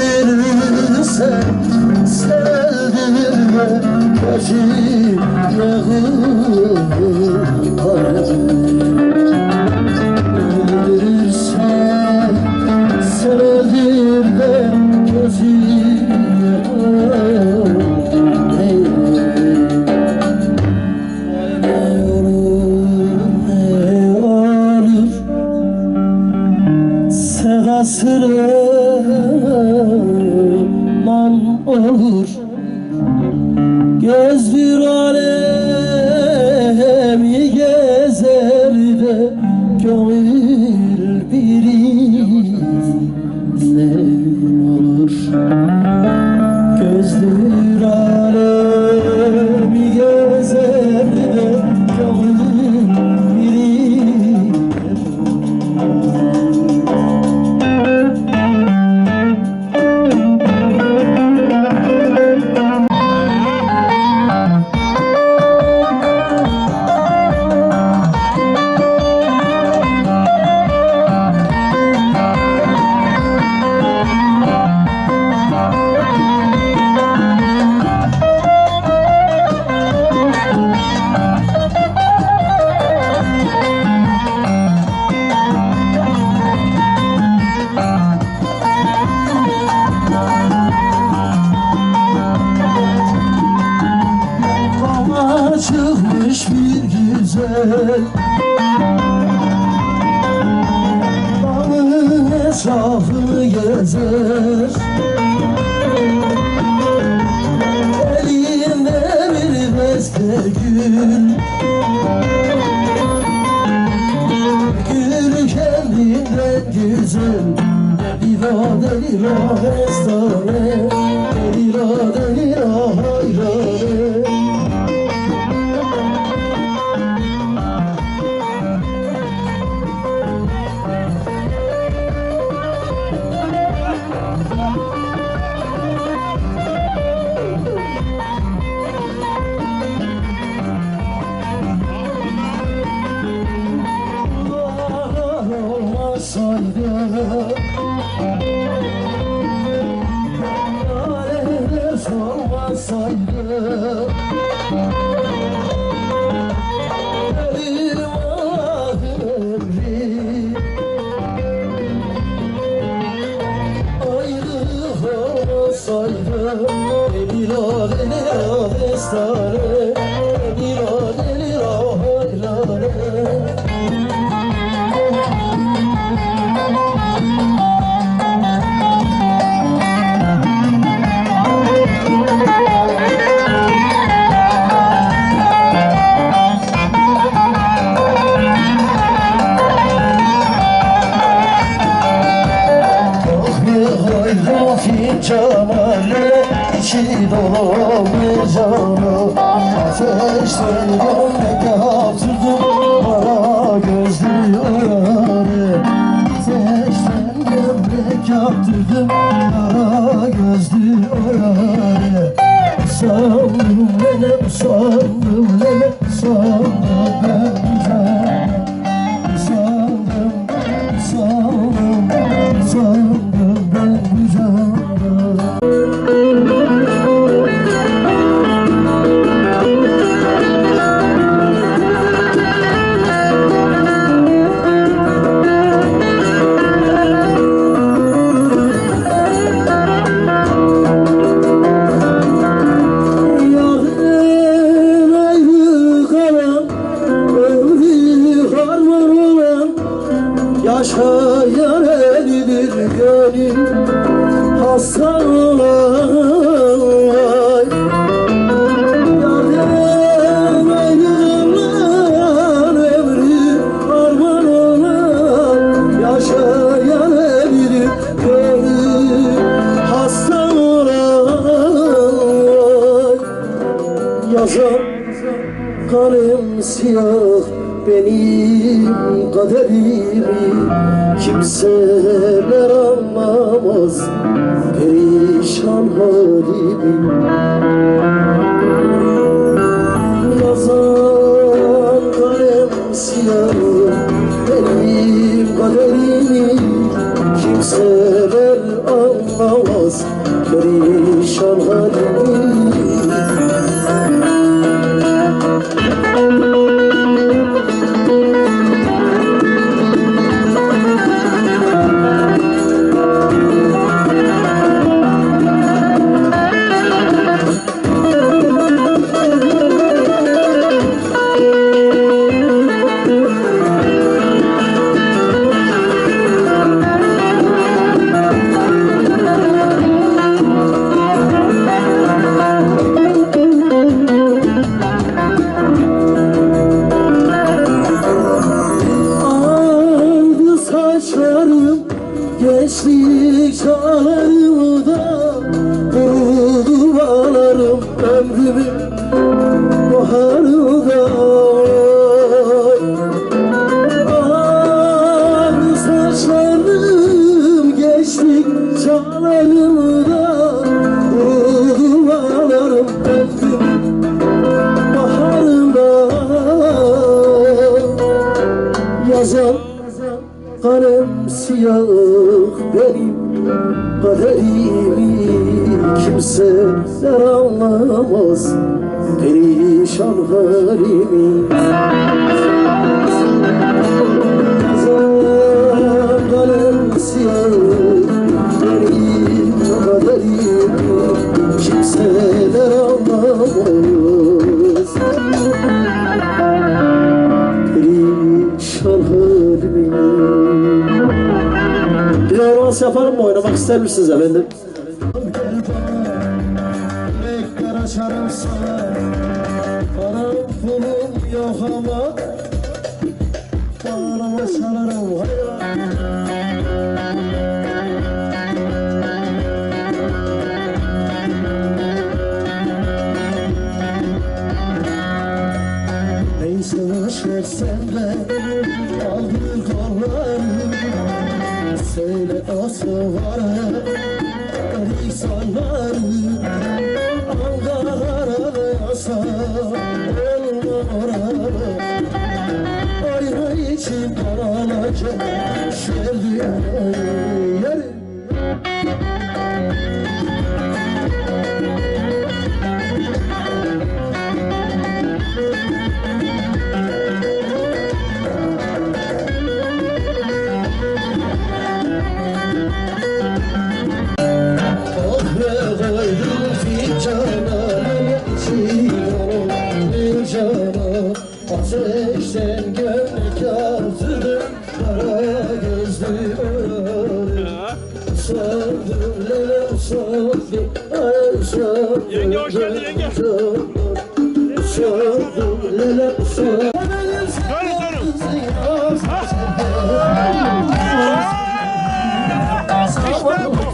Öldürürsen sevdirme Kesiye kıl alemete started. sarı Savrulum sarı Rush gibi Kimseler anlamaz perişan halimi Yazan kalem siyah. ister misiniz efendim?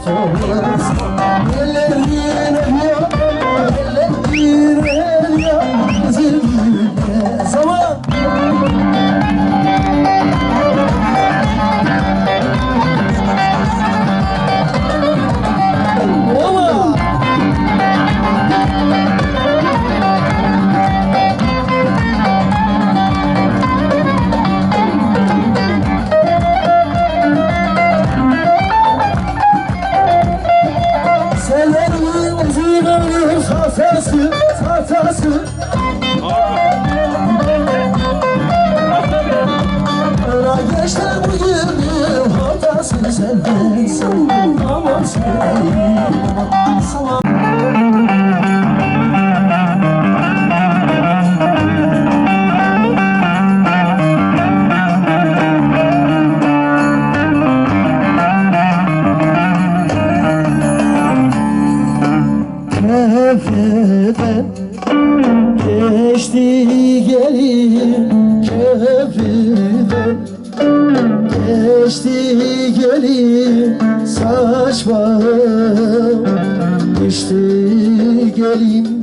诶我们要不要喝 sarsı, sarsı. Öyle geçti bu yılın hatası sendensin. Saç bağım düştü gelin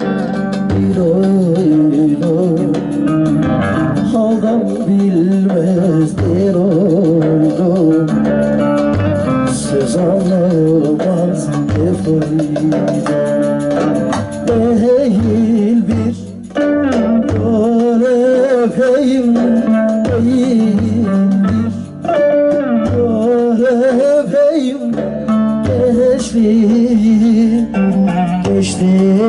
geçti. geçti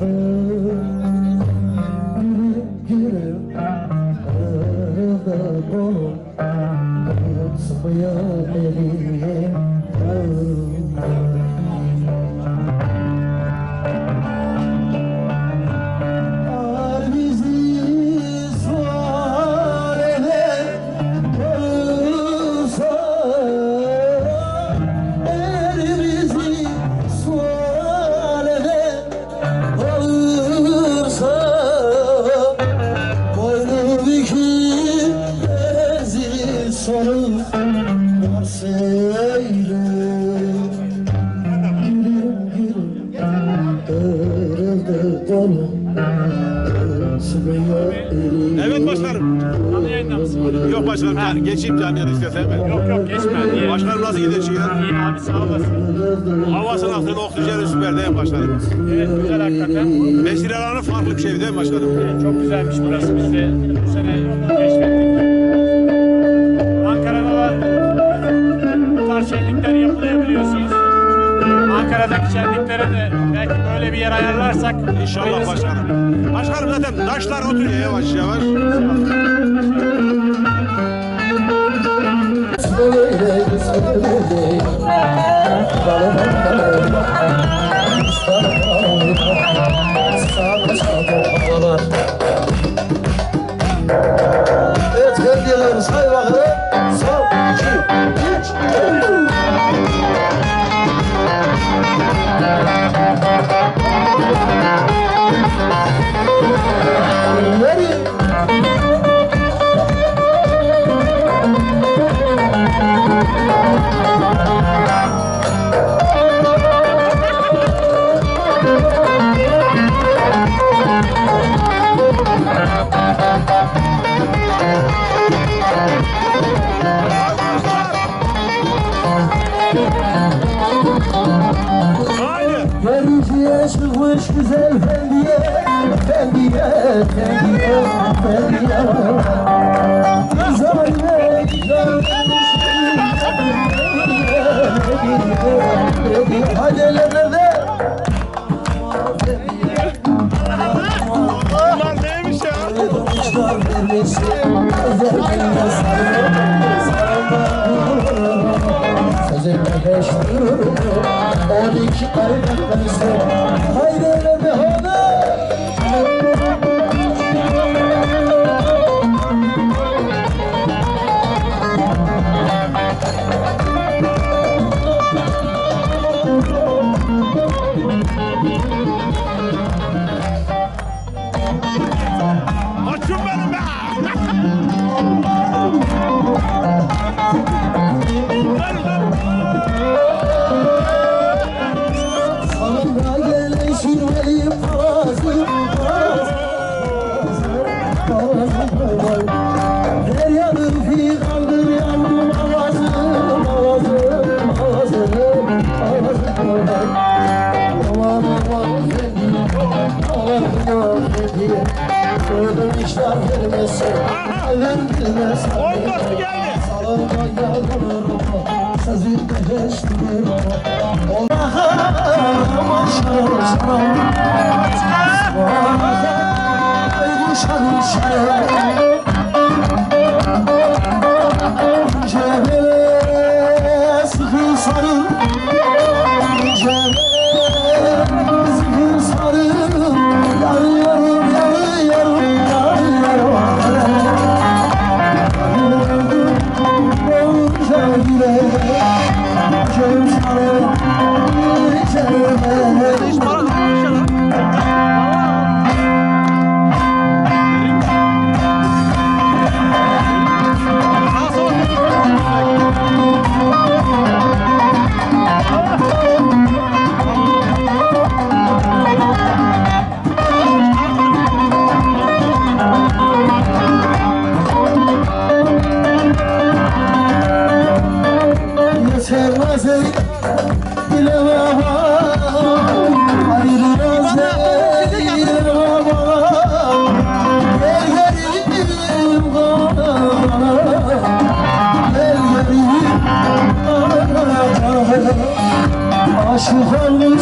Gülüm sonu var Gülüm gülüm Evet mısın? Yok başkanım yani geçeyim camiye istersen ben. Yok yok geçme. Niye? Başkanım nasıl gidiyor çıkıyor? İyi abi sağ olasın. Hava sınavında oksijeni süper değil mi başkanım? Evet güzel hakikaten. Mesire alanı farklı bir şey değil mi başkanım? Evet, çok güzelmiş burası. Biz de bu sene keşfettik. Tarz şenlikler yapılıyor biliyorsunuz. Ankara'daki şenliklere de belki böyle bir yer ayarlarsak İnşallah başkanım. Başkanım zaten taşlar oturuyor yavaş yavaş. Söyle söyle Balım yeah Thank you. Ortası geldi. Salonda yalvarırım Sözünde hiç dururum Allah'a maşallah Kuşanın şeref Cebele Aşık olmuş